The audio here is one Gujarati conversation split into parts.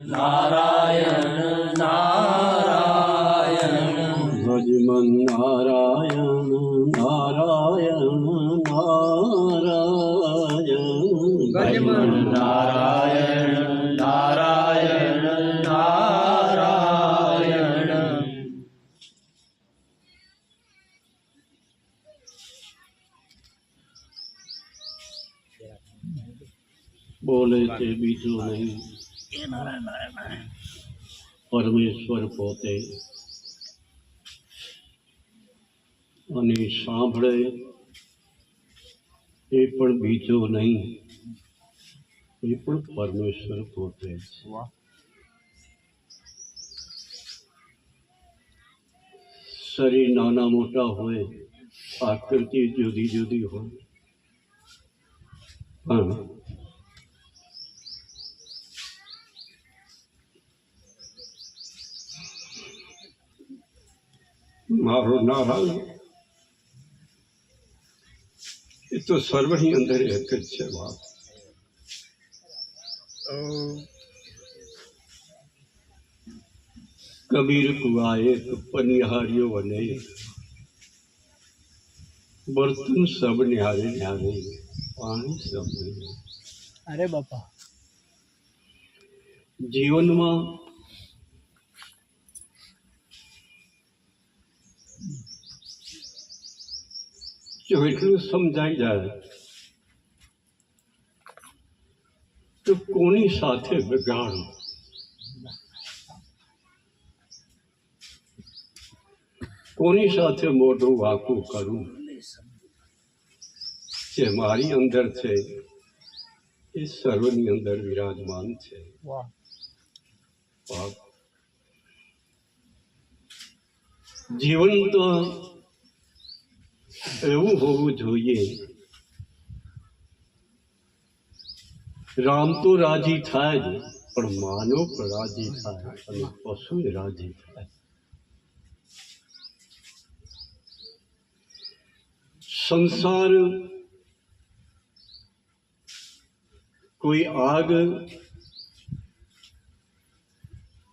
નારાયણ નારાયણ ભજમન નારાયણ નારાયણ નારાયણ ભજમન નારાયણ નારાયણ નારાયણ બોલે છે બીજું નહીં પરમેશ્વર પોતે અને સાંભળે એ પણ બીજો નહીં, એ પણ પરમેશ્વર પોતે શરીર નાના મોટા હોય, આકૃતિ જુદી જુદી હોય, પણ મારો નારાયણ એ તો સર્વની અંદર એક જ છે વાત કબીર કુવાએ પનિહાર્યો અને બર્તન સબ નિહારે નિહારે પાણી સબ. અરે બાપા. જીવનમાં જો એટલું સમજાઈ જાય તો કોની સાથે બગાડ કોની સાથે મોઢું વાકું કરું જે મારી અંદર છે એ સર્વની અંદર વિરાજમાન છે જીવન તો એવું હોવું જોઈએ રામ તો રાજી થાય જ પણ માનવ પણ રાજી થાય અને પશુ રાજી થાય સંસાર કોઈ આગ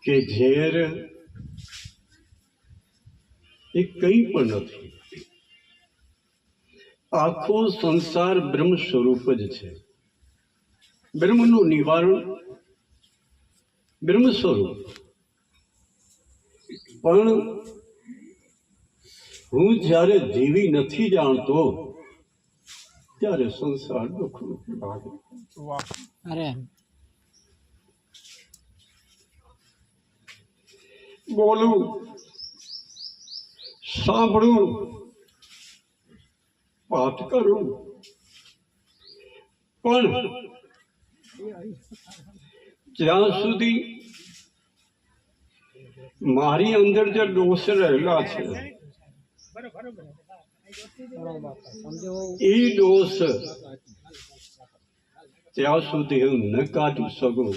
કે ઝેર એ કંઈ પણ નથી આખો સંસાર બ્રહ્મ સ્વરૂપ જ છે. બ્રહ્મનું નિવારણ બ્રહ્મ સ્વરૂપ પણ હું જ્યારે જીવી નથી જાણતો ત્યારે સંસાર દુઃખરૂપ લાગે અરે. બોલું સાંભળું પાઠ કરું. પણ જ્યાં સુધી મારી અંદર જે દોષ રહેલા છે, એ દોષ ત્યાં સુધી હું ન કાઢી શકું.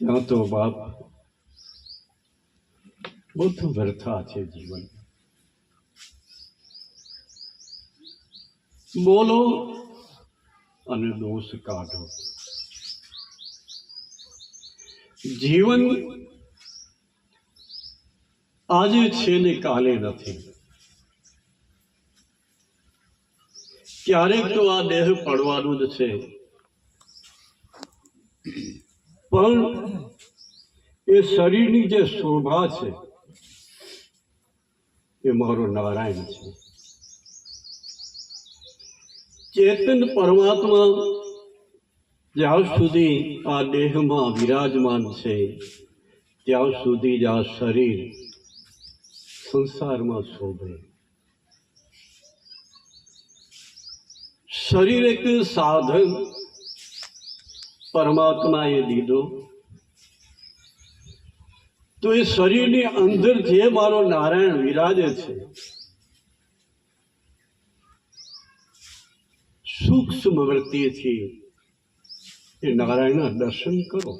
ત્યાં તો બાપ બધું વ્યર્થા છે જીવન. બોલો અને દોષ કાઢો. જીવન આજે છે ને કાલે નથી. ક્યારેક તો આ દેહ પડવાનું જ છે. પણ એ શરીરની જે શોભા છે, એ મારો નારાયણ છે. ચેતન પરમાત્મા જ્યાં સુધી આ દેહમાં વિરાજમાન છે, ત્યાં સુધી જ આ શરીર સંસારમાં શોભે. શરીર એક સાધન પરમાત્માએ દીધો. તો એ શરીરની અંદર જે મારો નારાયણ વિરાજે છે સૂક્ષ્મ વૃત્તિથી એ નારાયણના દર્શન કરો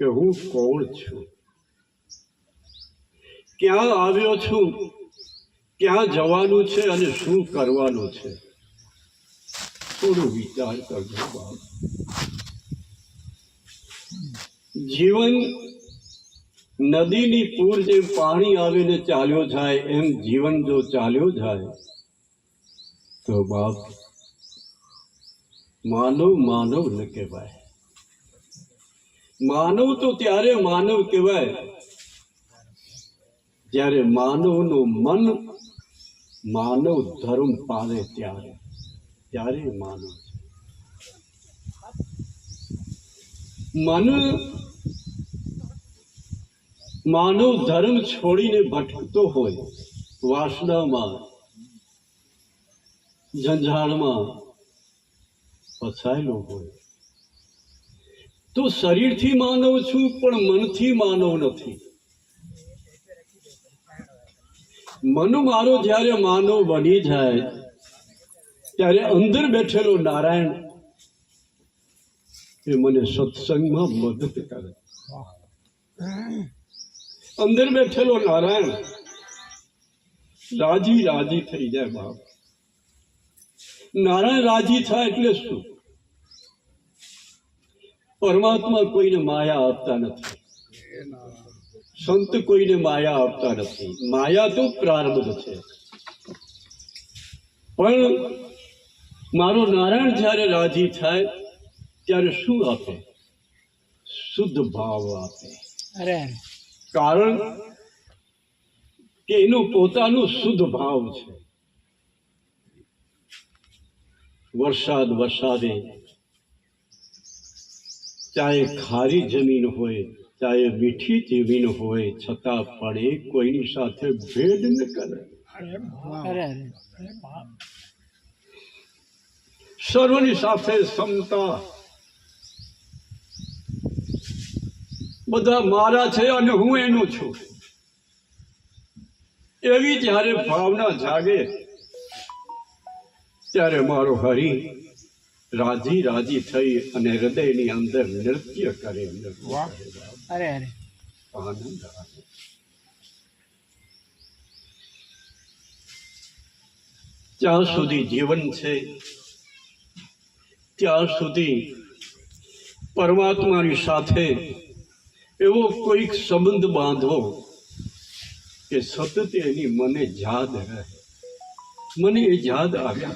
કે હું કોણ છું? ક્યાં આવ્યો છું? ક્યાં જવાનું છે અને શું કરવાનું છે? થોડું વિચાર કરજો જીવન નદીની પૂર જેમ પાણી આવીને ચાલ્યો જાય, એમ જીવન જો ચાલ્યો જાય, તો બાપ માનવ માનવ ન કહેવાય. માનવ તો ત્યારે માનવ કહેવાય, જ્યારે માનવનું મન માનવ ધર્મ પામે ત્યારે. ત્યારે માનવ મન માનવ ધર્મ છોડીને ભટકતો હોય, વાસનામાં, ઝંઝાળમાં ફસાયેલો હોય. તો શરીરથી માનવ છું, પણ મનથી માનવ નથી. મન મારો જ્યારે માનવ બની જાય, ત્યારે અંદર બેઠેલો નારાયણ એ મને સત્સંગમાં મદદ કરે. અંદર બેઠેલો નારાયણ રાજી રાજી થઈ જાય બાપ. નારાયણ રાજી થાય એટલે શું? પરમાત્મા કોઈને માયા આપતા નથી. સંત કોઈને માયા આપતા નથી. માયા તો પ્રારબ્ધ છે. પણ મારો નારાયણ જ્યારે રાજી થાય ત્યારે શું આપે? શુદ્ધ ભાવ આપે. અરે. કારણ કે એનું પોતાનું શુદ્ધ ભાવ છે. વરસાદ વરસાદે. ચાહે ખારી જમીન હોય, ચાહે મીઠી જમીન હોય, છતાં પણ એ કોઈની સાથે ભેદ ન કરે. સર્વની સાથે સમતા. બધા મારા છે અને હું એનો છું. એવી જ્યારે ભાવના જાગે ત્યારે મારો હરિ રાજી રાજી થઈ અને હૃદયની અંદર નૃત્ય કરે અરે અરે. આનંદ આવે. જ્યાં સુધી જીવન છે ત્યાં સુધી પરમાત્માની સાથે એવો કોઈક સંબંધ બાંધો કે સતત એની મને યાદ રહે. મને એ યાદ આવ્યા.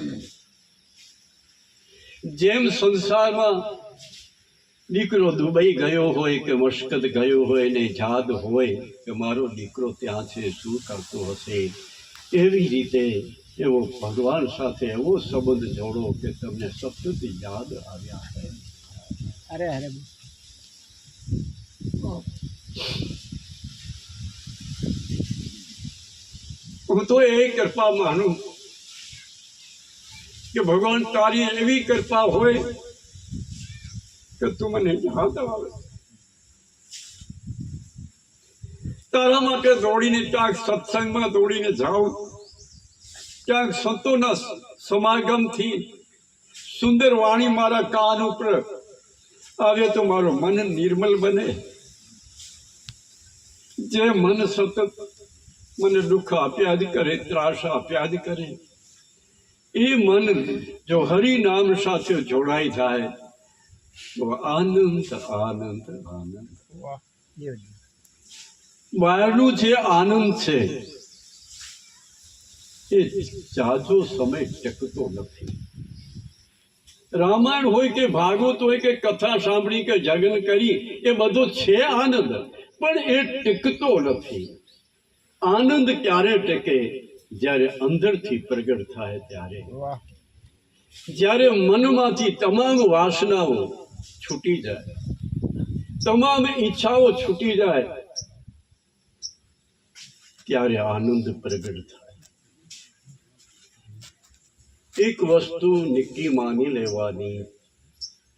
જેમ સંસારમાં દીકરો દુબઈ ગયો હોય કે મસ્કત ગયો હોય ને યાદ હોય કે મારો દીકરો ત્યાં છે શું કરતો હશે? એવી રીતે એવો ભગવાન સાથે એવો સંબંધ જોડો કે તમને સતત યાદ આવ્યા છે. અરે અરે હું તો એ કૃપા માનું કે ભગવાન તારી એવી કૃપા હોય કે તું મને જહાજ આવે. તારા માટે દોડીને ક્યાંક સત્સંગમાં દોડીને જાઉં, ક્યાંક સંતોના સમાગમથી સુંદર વાણી મારા કાન ઉપર આવે તો મારું મન નિર્મલ બને. જે મન સતત મને દુઃખ આપ્યા જ કરે, ત્રાસ આપ્યા જ કરે એ મન જો હરિ નામ સાથે જોડાઈ જાય તો આનંદ આનંદ આનંદ. બહારનું જે આનંદ છે એ જાજો સમય ટકતો નથી. રામાયણ હોય કે ભાગવત હોય કે કથા સાંભળી કે જગન કરી એ બધો છે આનંદ પણ એ ટકતો નથી. આનંદ ક્યારે ટકે? જ્યારે અંદરથી પ્રગટ થાય ત્યારે. જ્યારે મનમાંથી તમામ વાસનાઓ છૂટી જાય તમામ ઈચ્છાઓ છૂટી જાય ત્યારે આનંદ પ્રગટ થાય. એક વસ્તુ નક્કી માની લેવાની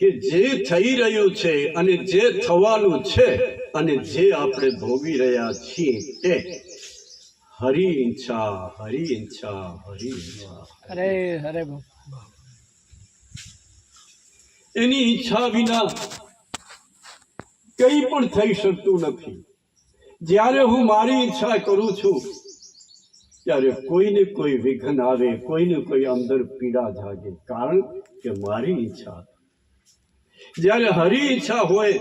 કે જે થઈ રહ્યું છે અને જે થવાનું છે અને જે આપણે ભોગી રહ્યા છીએ તે હરી ઈચ્છા હરી ઈચ્છા હરી ઈચ્છા અરે અરે એની ઈચ્છા વિના કંઈ પણ થઈ શકતું નથી. જ્યારે હું મારી ઈચ્છા કરું છું ત્યારે કોઈને કોઈ વિઘ્ન આવે કોઈને કોઈ અંદર પીડા જાગે. કારણ કે મારી ઈચ્છા જ્યારે હરી ઈચ્છા હોય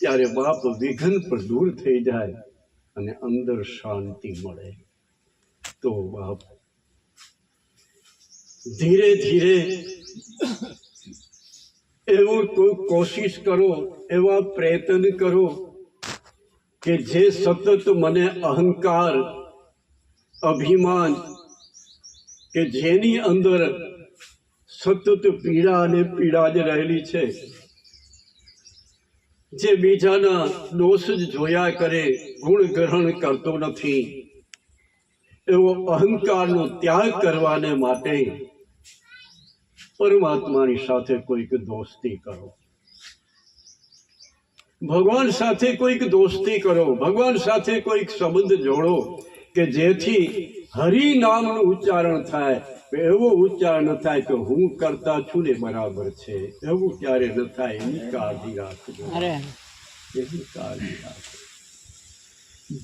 ત્યારે બાપ વિઘન પણ દૂર થઈ જાય. અને અંદર શાંતિ મળે. તો બાપ, ધીરે ધીરે એવું કોઈ કોશિશ કરો, એવા પ્રયત્ન કરો કે જે સતત મને અહંકાર, અભિમાન કે જેની અંદર સતત પીડા અને પીડા જ રહેલી છે જે બીજાના દોષ જ જોયા કરે, ગુણ ગ્રહણ કરતો નથી. એવો અહંકારનો ત્યાગ કરવાને માટે પરમાત્માની સાથે કોઈક દોસ્તી કરો. ભગવાન સાથે કોઈક દોસ્તી કરો, ભગવાન સાથે કોઈક સંબંધ જોડો કે જેથી હરિ નામનું ઉચ્ચારણ થાય એવું ઉચ્ચારણ થાય કે હું કરતા છું ને બરાબર છે. એવું ક્યારે ન થાય એની કાળજી રાખજો. એની કાળજી રાખજો.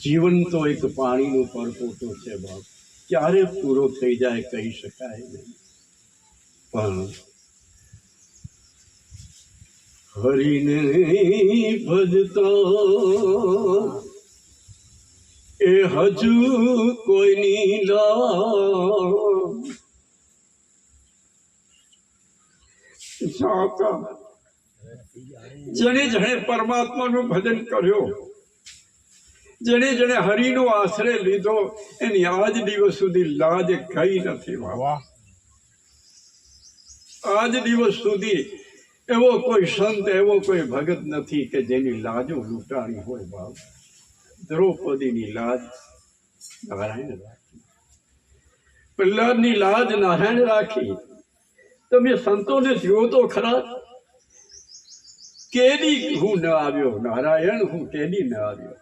જીવન તો એક પાણીનો પરપોટો છે બાપ. ક્યારે પૂરો થઈ જાય કહી શકાય નહીં. પણ હરિને ભજતા એ હજુ કોઈની લા સાકા જેણે જેણે પરમાત્માનું ભજન કર્યો જેણે જેણે હરિનો આશ્રય લીધો એની આજ દિવસ સુધી લાજ કઈ નથી બાબા આજ દિવસ સુધી એવો કોઈ સંત એવો કોઈ ભગત નથી કે જેની લાજો લૂંટાણી હોય બાપ. દ્રૌપદીની લાજ નારાયણ રાખી પ્રહલાદની લાજ નારાયણ રાખી તમે સંતોને જુઓ તો ખરા કેદી હું ન આવ્યો નારાયણ હું કેદી ન આવ્યો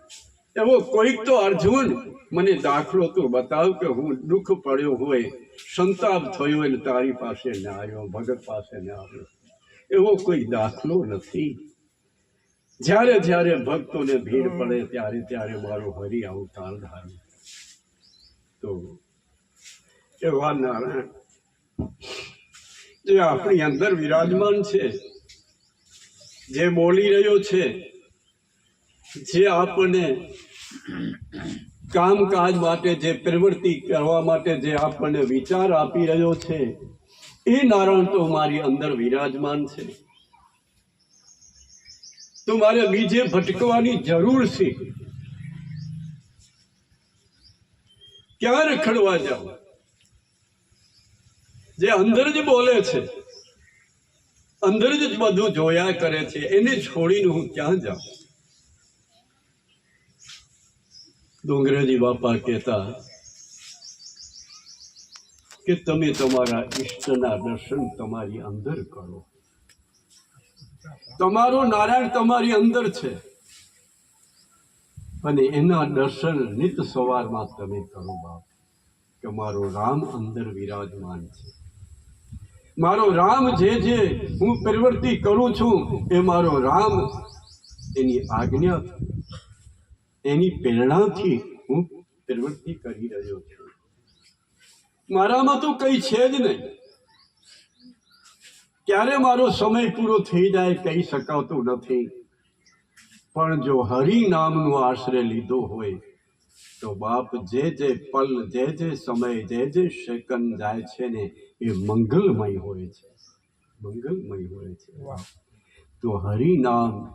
એવો કોઈક તો અર્જુન મને દાખલો તો બતાવ કે હું દુઃખ પડ્યો હોય સંતાપ થયો હોય તારી પાસે ન આવ્યો ભગત પાસે ન આવ્યો એવો કોઈ દાખલો નથી જ્યારે જ્યારે ભક્તોને ભીડ પડે ત્યારે ત્યારે મારો હરિ અવતાર ધારું. તો એવા નારાયણ, જે આપણી અંદર વિરાજમાન છે, જે બોલી રહ્યો છે, જે આપણને કામકાજ માટે જે પ્રવૃત્તિ કરવા માટે જે આપણને વિચાર આપી રહ્યો છે, એ નારાયણ તો મારી અંદર વિરાજમાન છે. તો મારે બીજે ભટકવાની જરૂર છે. ક્યાં રખડવા જાવ જે અંદર જ બોલે છે, અંદર જ બધું જોયા કરે છે, એને છોડીને હું ક્યાં જાઉં? ડોંગરેજી બાપા કહેતા કે તમે તમારા ઈષ્ટના દર્શન તમારી અંદર કરો. તમારો નારાયણ તમારી અંદર છે. અને એના દર્શન નિત સવારમાં તમે કરો બાપ, કે મારો રામ અંદર વિરાજમાન છે. મારો રામ જે જે હું પ્રવૃત્તિ કરું છું, એ મારો રામ એની આજ્ઞા એની પ્રેરણાથી હું પ્રવૃત્તિ કરી રહ્યો છું. મારામાં તો કઈ છે જ નહીં. ક્યારે મારો સમય પૂરો થઈ જાય કહી શકાતું નથી. પણ જો હરિ નામનો આશ્રય લીધો હોય તો બાપ જે જે પલ જે જે સમય જે જે સેકન્ડ જાય છે ને એ મંગલમય હોય છે. મંગલમય હોય છે. તો હરિ નામ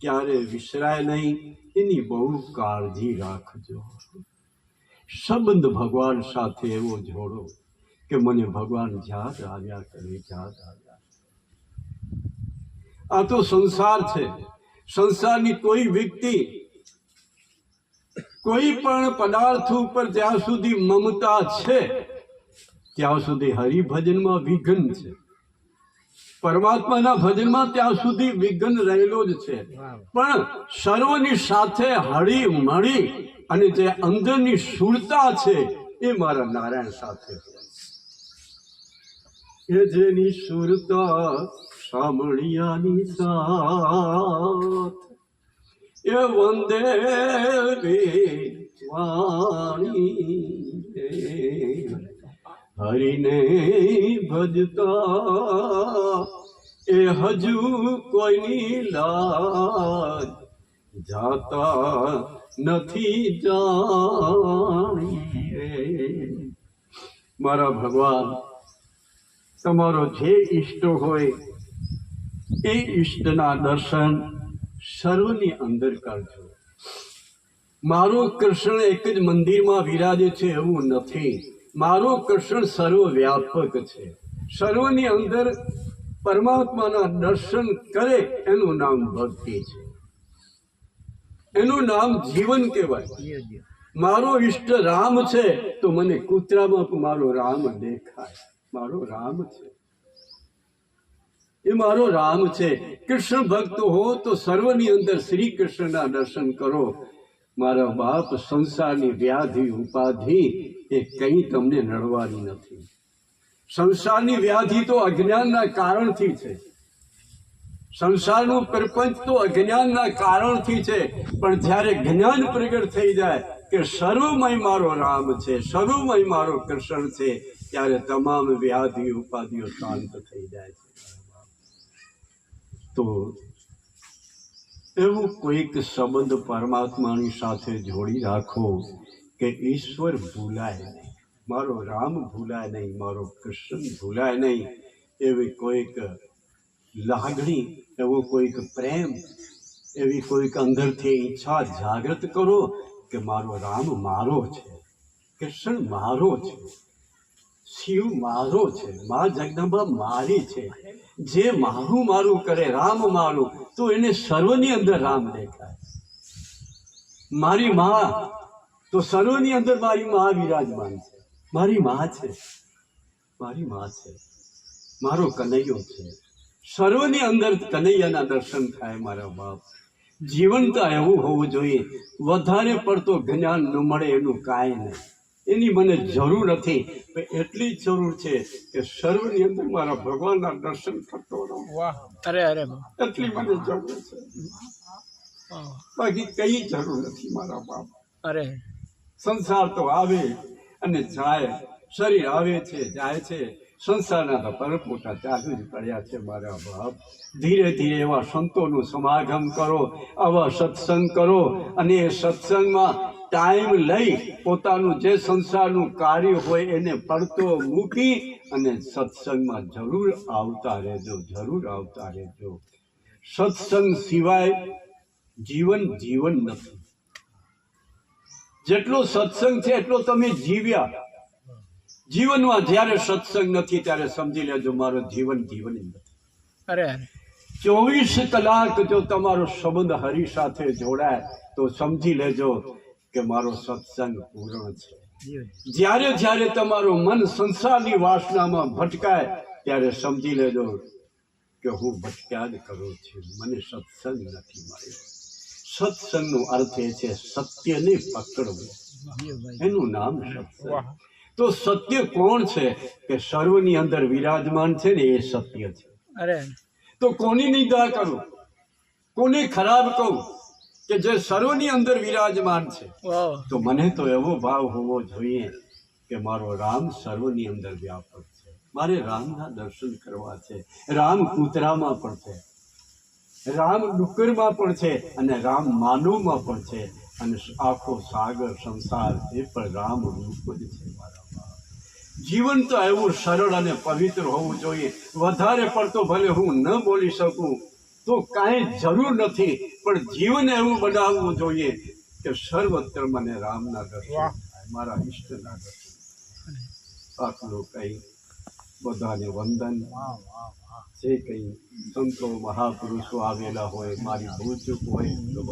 ક્યારે વિસરાય નહીં એની બહુ કાળજી રાખજો. સંબંધ ભગવાન સાથે એવો જોડો કે મને ભગવાન યાદ આવ્યા કરે યાદ આવ્યા. આ તો સંસાર છે. સંસારની કોઈ વ્યક્તિ કોઈ પણ પદાર્થ ઉપર જ્યાં સુધી મમતા છે, ત્યાં સુધી હરિભજનમાં વિઘ્ન છે. પરમાત્માના ભજનમાં ત્યાં સુધી વિઘ્ન રહેલો જ છે. પણ સર્વની સાથે હળી મળી અને જે અંદરની સુરતા છે એ મારા નારાયણ સાથે એ જેની સુરતા સાંભળિયાની સાથ એ વંદે વાણી હરિને ભજતા એ હજુ કોઈની લાજ જાતા નથી જાણી મારા ભગવાન, તમારો જે ઈષ્ટો હોય એ ઈષ્ટના દર્શન સર્વની અંદર કરજો. મારો કૃષ્ણ એક જ મંદિરમાં વિરાજે છે એવું નથી. મારો કૃષ્ણ સર્વવ્યાપક છે. સર્વની અંદર પરમાત્માના દર્શન કરે એનું નામ ભક્તિ છે. એનું નામ જીવન કહેવાય. મારો ઈષ્ટ રામ છે તો મને કૂતરામાં મારો રામ દેખાય. મારો રામ છે. એ મારો રામ છે. કૃષ્ણ ભક્ત હો તો સર્વની અંદર શ્રી કૃષ્ણના દર્શન કરો. મારા બાપ સંસારની વ્યાધિ ઉપાધિ એ કંઈ તમને નડવાની નથી. સંસારની વ્યાધિ તો અજ્ઞાનના કારણથી છે. સંસારનું પ્રપંચ તો અજ્ઞાનના કારણથી છે. પણ જ્યારે જ્ઞાન પ્રગટ થઈ જાય કે સર્વમય મારો રામ છે, સર્વમય મારો કૃષ્ણ છે, ત્યારે તમામ વ્યાધિ ઉપાધિઓ શાંત થઈ જાય છે. તો એવું કોઈક સંબંધ પરમાત્માની સાથે જોડી રાખો કે ઈશ્વર ભૂલાય નહીં, મારો રામ ભૂલાય નહીં, મારો કૃષ્ણ ભૂલાય નહીં, એવી કોઈક લાગણી, એવો કોઈક પ્રેમ, એવી કોઈક અંદરથી ઈચ્છા જાગૃત કરો કે મારો રામ મારો છે, કૃષ્ણ મારો છે. શિવ મારો છે, મા જગદંબા મારી છે. જે મારું મારું કરે, રામ મારું, તો એને સર્વની અંદર રામ દેખાય. મારી મા, તો સર્વની અંદર મારી મા વિરાજમાન છે. મારી મા છે. મારી મા છે. મારો કનૈયો છે. સર્વની અંદર કનૈયાના દર્શન થાય મારા બાપ. જીવનતા એવું હોવું જોઈએ. વધારે પડતો જ્ઞાન ન મળે એનું કાંઈ નહીં. એની મને જરૂર નથી. એટલી જ જરૂર છે કે સર્વની અંદર મારા ભગવાનના દર્શન કરતો રહું. અરે અરે એટલી મને જરૂર છે. બાકી કઈ જરૂર નથી મારા બાપ. અરે. સંસાર તો આવે અને જાય. શરીર આવે છે જાય છે. સંસારના તો પરપોટા ચાલુ જ પડ્યા છે મારા બાપ. ધીરે ધીરે એવા સંતોનું સમાગમ કરો આવા સત્સંગ કરો અને એ સત્સંગમાં ટાઈમ લઈ પોતાનું જે સંસારનું કાર્ય હોય એને પડતો મૂકી અને સત્સંગમાં જરૂર આવતા રહેજો જરૂર આવતા રહેજો. સત્સંગ સિવાય જીવન જીવન નથી. જેટલો સત્સંગ છે એટલો તમે જીવ્યા. જીવનમાં જ્યારે સત્સંગ નથી ત્યારે સમજી લેજો મારો જીવન જીવન નથી. અરે. ચોવીસ કલાક જો તમારો સંબંધ હરિ સાથે જોડાય તો સમજી લેજો કે મારો સત્સંગ પૂર્ણ છે. જ્યારે જ્યારે તમારું મન સંસારની વાસનામાં ભટકાય ત્યારે સમજી લેજો કે હું ભટક્યા જ કરું છું. મને સત્સંગ નથી મળ્યો. સત્સંગનો અર્થ એ છે સત્યને પકડવું. એનું નામ સત્સંગ તો સત્ય કોણ છે? કે સર્વની અંદર વિરાજમાન છે ને એ સત્ય છે. અરે. તો કોની નિંદા કરું? કોને ખરાબ કહું? કે જે સર્વની અંદર વિરાજમાન છે. તો મને તો એવો ભાવ હોવો જોઈએ કે મારો રામ સર્વની અંદર વ્યાપક છે. મારે રામના દર્શન કરવા છે. રામ કૂતરામાં પણ છે. રામ ડુક્કરમાં પણ છે અને રામ માનવમાં પણ છે. અને આખો સાગર સંસાર એ પણ રામ રૂપ જ છે મારા જીવન તો એવું સરળ અને પવિત્ર હોવું જોઈએ. વધારે પડતો ભલે હું ન બોલી શકું તો કાંઈ જરૂર નથી પણ જીવન એવું બનાવવું જોઈએ કે સર્વત્ર મને રામના દર્શન મારા ઈષ્ટના દર્શન આટલું કઈ બધાને વંદન. જે કઈ સંતો મહાપુરુષો આવેલા હોય મારી ભૂલ હોય